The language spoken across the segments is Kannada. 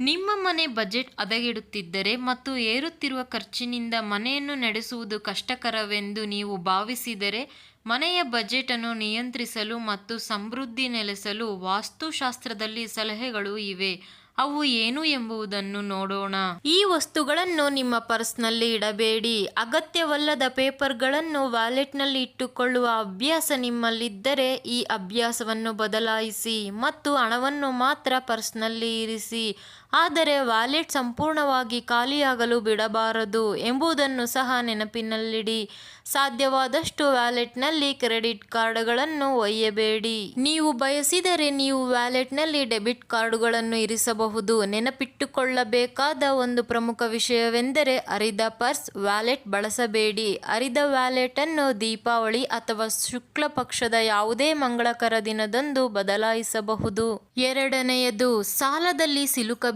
ನಿಮ್ಮ ಮನೆ ಬಜೆಟ್ ಹದಗೆಡುತ್ತಿದ್ದರೆ ಮತ್ತು ಏರುತ್ತಿರುವ ಖರ್ಚಿನಿಂದ ಮನೆಯನ್ನು ನಡೆಸುವುದು ಕಷ್ಟಕರವೆಂದು ನೀವು ಭಾವಿಸಿದರೆ ಮನೆಯ ಬಜೆಟ್ ಅನ್ನು ನಿಯಂತ್ರಿಸಲು ಮತ್ತು ಸಮೃದ್ಧಿ ನೆಲೆಸಲು ವಾಸ್ತುಶಾಸ್ತ್ರದಲ್ಲಿ ಸಲಹೆಗಳು ಇವೆ. ಅವು ಏನು ಎಂಬುದನ್ನು ನೋಡೋಣ. ಈ ವಸ್ತುಗಳನ್ನು ನಿಮ್ಮ ಪರ್ಸ್ನಲ್ಲಿ ಇಡಬೇಡಿ. ಅಗತ್ಯವಲ್ಲದ ಪೇಪರ್ಗಳನ್ನು ವ್ಯಾಲೆಟ್ನಲ್ಲಿ ಇಟ್ಟುಕೊಳ್ಳುವ ಅಭ್ಯಾಸ ನಿಮ್ಮಲ್ಲಿದ್ದರೆ ಈ ಅಭ್ಯಾಸವನ್ನು ಬದಲಾಯಿಸಿ ಮತ್ತು ಹಣವನ್ನು ಮಾತ್ರ ಪರ್ಸ್ನಲ್ಲಿ ಇರಿಸಿ. ಆದರೆ ವ್ಯಾಲೆಟ್ ಸಂಪೂರ್ಣವಾಗಿ ಖಾಲಿಯಾಗಲು ಬಿಡಬಾರದು ಎಂಬುದನ್ನು ಸಹ ನೆನಪಿನಲ್ಲಿಡಿ. ಸಾಧ್ಯವಾದಷ್ಟು ವ್ಯಾಲೆಟ್ನಲ್ಲಿ ಕ್ರೆಡಿಟ್ ಕಾರ್ಡ್ಗಳನ್ನು ಒಯ್ಯಬೇಡಿ. ನೀವು ಬಯಸಿದರೆ ನೀವು ವ್ಯಾಲೆಟ್ನಲ್ಲಿ ಡೆಬಿಟ್ ಕಾರ್ಡುಗಳನ್ನು ಇರಿಸಬಹುದು. ನೆನಪಿಟ್ಟುಕೊಳ್ಳಬೇಕಾದ ಒಂದು ಪ್ರಮುಖ ವಿಷಯವೆಂದರೆ ಅರಿದ ಪರ್ಸ್ ವ್ಯಾಲೆಟ್ ಬಳಸಬೇಡಿ. ಅರಿದ ವ್ಯಾಲೆಟನ್ನು ದೀಪಾವಳಿ ಅಥವಾ ಶುಕ್ಲ ಪಕ್ಷದ ಯಾವುದೇ ಮಂಗಳಕರ ದಿನದಂದು ಬದಲಾಯಿಸಬಹುದು. ಎರಡನೆಯದು, ಸಾಲದಲ್ಲಿ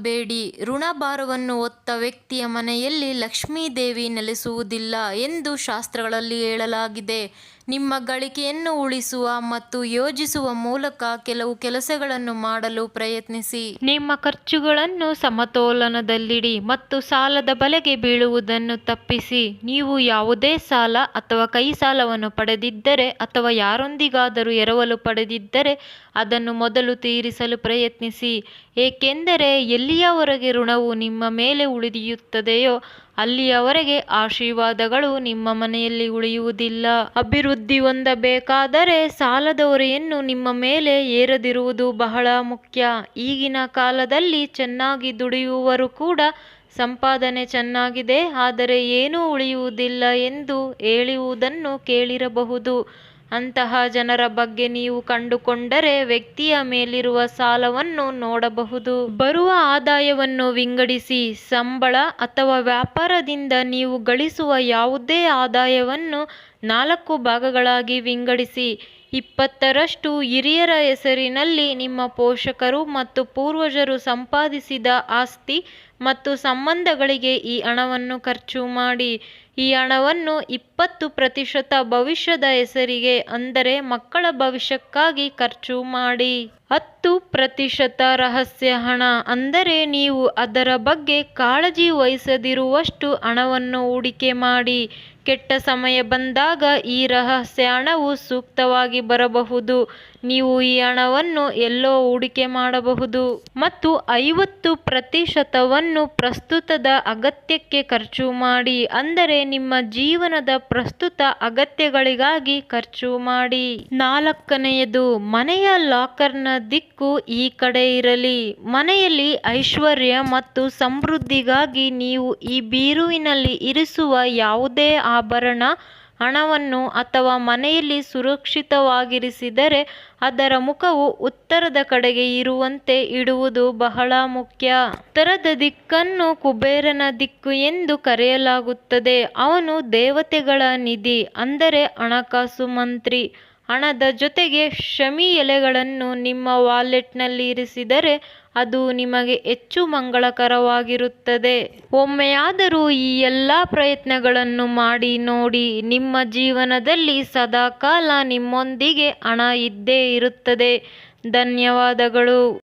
ಸಿಲುಕಬೇಡಿ ಋಣಭಾರವನ್ನು ಒತ್ತ ವ್ಯಕ್ತಿಯ ಮನೆಯಲ್ಲಿ ಲಕ್ಷ್ಮೀ ದೇವಿ ನೆಲೆಸುವುದಿಲ್ಲ ಎಂದು ಶಾಸ್ತ್ರಗಳಲ್ಲಿ ಹೇಳಲಾಗಿದೆ. ನಿಮ್ಮ ಗಳಿಕೆಯನ್ನು ಉಳಿಸುವ ಮತ್ತು ಯೋಜಿಸುವ ಮೂಲಕ ಕೆಲವು ಕೆಲಸಗಳನ್ನು ಮಾಡಲು ಪ್ರಯತ್ನಿಸಿ. ನಿಮ್ಮ ಖರ್ಚುಗಳನ್ನು ಸಮತೋಲನದಲ್ಲಿಡಿ ಮತ್ತು ಸಾಲದ ಬಲೆಗೆ ಬೀಳುವುದನ್ನು ತಪ್ಪಿಸಿ. ನೀವು ಯಾವುದೇ ಸಾಲ ಅಥವಾ ಕೈ ಸಾಲವನ್ನು ಪಡೆದಿದ್ದರೆ ಅಥವಾ ಯಾರೊಂದಿಗಾದರೂ ಎರವಲು ಪಡೆದಿದ್ದರೆ ಅದನ್ನು ಮೊದಲು ತೀರಿಸಲು ಪ್ರಯತ್ನಿಸಿ. ಏಕೆಂದರೆ ಎಲ್ಲಿಯವರೆಗೆ ಋಣವು ನಿಮ್ಮ ಮೇಲೆ ಉಳಿಯುತ್ತದೆಯೋ ಅಲ್ಲಿಯವರೆಗೆ ಆಶೀರ್ವಾದಗಳು ನಿಮ್ಮ ಮನೆಯಲ್ಲಿ ಉಳಿಯುವುದಿಲ್ಲ. ಅಭಿವೃದ್ಧಿ ಹೊಂದಬೇಕಾದರೆ ಸಾಲದ ಹೊರೆಯನ್ನು ನಿಮ್ಮ ಮೇಲೆ ಏರದಿರುವುದು ಬಹಳ ಮುಖ್ಯ. ಈಗಿನ ಕಾಲದಲ್ಲಿ ಚೆನ್ನಾಗಿ ದುಡಿಯುವವರು ಕೂಡ ಸಂಪಾದನೆ ಚೆನ್ನಾಗಿದೆ, ಆದರೆ ಏನೂ ಉಳಿಯುವುದಿಲ್ಲ ಎಂದು ಹೇಳುವುದನ್ನು ಕೇಳಿರಬಹುದು. ಅಂತಹ ಜನರ ಬಗ್ಗೆ ನೀವು ಕಂಡುಕೊಂಡರೆ ವ್ಯಕ್ತಿಯ ಮೇಲಿರುವ ಸಾಲವನ್ನು ನೋಡಬಹುದು. ಬರುವ ಆದಾಯವನ್ನು ವಿಂಗಡಿಸಿ, ಸಂಬಳ ಅಥವಾ ವ್ಯಾಪಾರದಿಂದ ನೀವು ಗಳಿಸುವ ಯಾವುದೇ ಆದಾಯವನ್ನು ನಾಲ್ಕು ಭಾಗಗಳಾಗಿ ವಿಂಗಡಿಸಿ. ಇಪ್ಪತ್ತರಷ್ಟು ಹಿರಿಯರ ಹೆಸರಿನಲ್ಲಿ ನಿಮ್ಮ ಪೋಷಕರು ಮತ್ತು ಪೂರ್ವಜರು ಸಂಪಾದಿಸಿದ ಆಸ್ತಿ ಮತ್ತು ಸಂಬಂಧಗಳಿಗೆ ಈ ಹಣವನ್ನು ಖರ್ಚು ಮಾಡಿ. ಈ ಹಣವನ್ನು ಇಪ್ಪತ್ತು ಪ್ರತಿಶತ ಭವಿಷ್ಯದ ಹೆಸರಿಗೆ ಅಂದರೆ ಮಕ್ಕಳ ಭವಿಷ್ಯಕ್ಕಾಗಿ ಖರ್ಚು ಮಾಡಿ. ಹತ್ತು ಪ್ರತಿಶತ ರಹಸ್ಯ ಹಣ ಅಂದರೆ ನೀವು ಅದರ ಬಗ್ಗೆ ಕಾಳಜಿ ವಹಿಸದಿರುವಷ್ಟು ಹಣವನ್ನು ಹೂಡಿಕೆ ಮಾಡಿ. ಕೆಟ್ಟ ಸಮಯ ಬಂದಾಗ ಈ ರಹಸ್ಯ ಹಣವು ಸೂಕ್ತವಾಗಿ ಬರಬಹುದು. ನೀವು ಈ ಹಣವನ್ನು ಎಲ್ಲೋ ಹೂಡಿಕೆ ಮಾಡಬಹುದು ಮತ್ತು ಐವತ್ತು ಪ್ರತಿಶತವನ್ನು ಪ್ರಸ್ತುತದ ಅಗತ್ಯಕ್ಕೆ ಖರ್ಚು ಮಾಡಿ, ಅಂದರೆ ನಿಮ್ಮ ಜೀವನದ ಪ್ರಸ್ತುತ ಅಗತ್ಯಗಳಿಗಾಗಿ ಖರ್ಚು ಮಾಡಿ. ನಾಲ್ಕನೆಯದು, ಮನೆಯ ಲಾಕರ್ನ ದಿಕ್ಕು ಈ ಕಡೆ ಇರಲಿ. ಮನೆಯಲ್ಲಿ ಐಶ್ವರ್ಯ ಮತ್ತು ಸಮೃದ್ಧಿಗಾಗಿ ನೀವು ಈ ಬೀರುವಿನಲ್ಲಿ ಇರಿಸುವ ಯಾವುದೇ ಆಭರಣ ಹಣವನ್ನು ಅಥವಾ ಮನೆಯಲ್ಲಿ ಸುರಕ್ಷಿತವಾಗಿರಿಸಿದರೆ ಅದರ ಮುಖವು ಉತ್ತರದ ಕಡೆಗೆ ಇರುವಂತೆ ಇಡುವುದು ಬಹಳ ಮುಖ್ಯ. ಉತ್ತರದ ದಿಕ್ಕನ್ನು ಕುಬೇರನ ದಿಕ್ಕು ಎಂದು ಕರೆಯಲಾಗುತ್ತದೆ. ಅವನು ದೇವತೆಗಳ ನಿಧಿ, ಅಂದರೆ ಹಣಕಾಸು ಮಂತ್ರಿ. ಹಣದ ಜೊತೆಗೆ ಶಮಿ ಎಲೆಗಳನ್ನು ನಿಮ್ಮ ವಾಲೆಟ್ನಲ್ಲಿ ಇರಿಸಿದರೆ ಅದು ನಿಮಗೆ ಹೆಚ್ಚು ಮಂಗಳಕರವಾಗಿರುತ್ತದೆ. ಒಮ್ಮೆಯಾದರೂ ಈ ಎಲ್ಲ ಪ್ರಯತ್ನಗಳನ್ನು ಮಾಡಿ ನೋಡಿ, ನಿಮ್ಮ ಜೀವನದಲ್ಲಿ ಸದಾಕಾಲ ನಿಮ್ಮೊಂದಿಗೆ ಹಣ ಇದ್ದೇ ಇರುತ್ತದೆ. ಧನ್ಯವಾದಗಳು.